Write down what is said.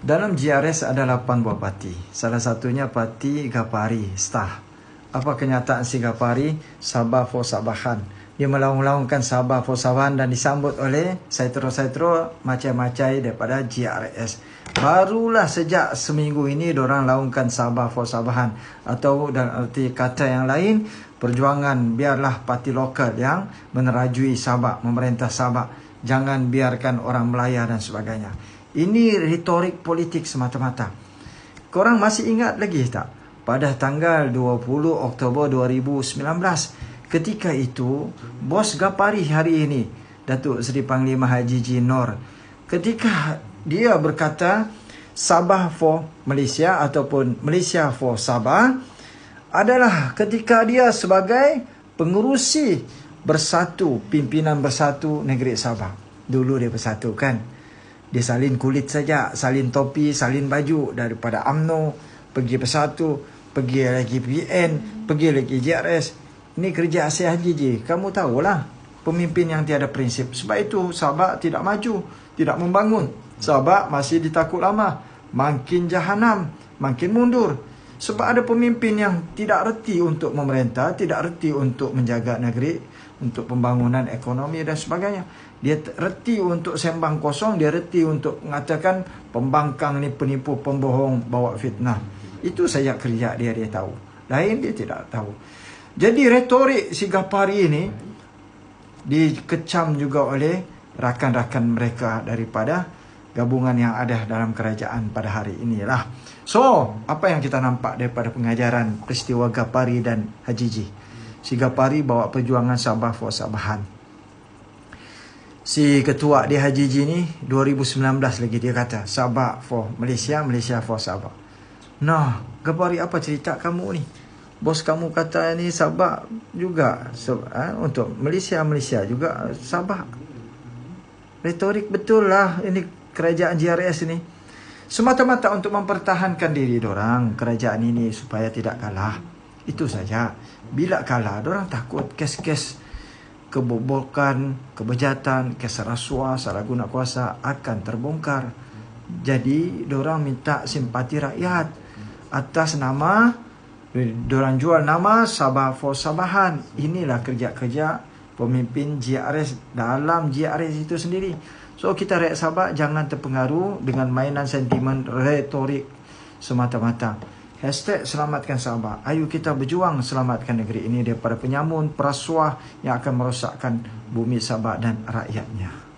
Dalam GRS ada 8 buah parti. Salah satunya parti Gapari, Stah. Apa kenyataan si Gapari? Sabah for Sabahan. Dia melaung-laungkan Sabah for Sabahan dan disambut oleh saitro-saitro macam-macam daripada GRS. Barulah sejak seminggu ini orang laungkan Sabah for Sabahan. Atau dalam arti kata yang lain, perjuangan biarlah parti lokal yang menerajui Sabah, memerintah Sabah. Jangan biarkan orang Melaya dan sebagainya. Ini retorik politik semata-mata. Korang masih ingat lagi tak? Pada tanggal 20 Oktober 2019, ketika itu, bos Gapari hari ini, Datuk Seri Panglima Haji Jinor, ketika dia berkata, Sabah for Malaysia ataupun Malaysia for Sabah adalah ketika dia sebagai pengurusi bersatu, pimpinan bersatu negeri Sabah. Dulu dia bersatu kan? Dia salin kulit saja, salin topi, salin baju daripada AMNO, pergi bersatu, pergi lagi PN, pergi lagi JRS. Ini kerja Asyik Haji je. Kamu tahulah pemimpin yang tiada prinsip. Sebab itu Sabah tidak maju, tidak membangun. Sabah masih ditakut lama. Makin jahanam, makin mundur. Sebab ada pemimpin yang tidak reti untuk memerintah, tidak reti untuk menjaga negeri, untuk pembangunan ekonomi dan sebagainya. Dia reti untuk sembang kosong, dia reti untuk mengatakan pembangkang ni penipu, pembohong, bawa fitnah. Itu saja kerja dia, dia tahu. Lain dia tidak tahu. Jadi retorik si Gapari ini dikecam juga oleh rakan-rakan mereka daripada gabungan yang ada dalam kerajaan pada hari inilah. So, apa yang kita nampak daripada pengajaran peristiwa Gapari dan Hajiji? Si Gapari bawa perjuangan Sabah for Sabahan si ketua dia Haji Ji ni 2019 lagi dia kata Sabah for Malaysia, Malaysia for Sabah. Nah, Gapari apa cerita kamu ni? Bos kamu kata ni Sabah juga ha, untuk Malaysia, Malaysia juga Sabah. Retorik betul lah ini kerajaan GRS ni. Semata-mata untuk mempertahankan diri orang kerajaan ini supaya tidak kalah. Itu saja. Bila kalah, orang takut kes-kes kebobokan, kebejatan, kisah rasuah, salah guna kuasa akan terbongkar. Jadi, orang minta simpati rakyat atas nama, orang jual nama Sabah for Sabahan. Inilah kerja-kerja pemimpin GRS dalam GRS itu sendiri. So, kita rakyat Sabah jangan terpengaruh dengan mainan sentimen retorik semata-mata. Hashtag selamatkan Sabah. Ayo kita berjuang selamatkan negeri ini daripada penyamun, perasuah yang akan merosakkan bumi Sabah dan rakyatnya.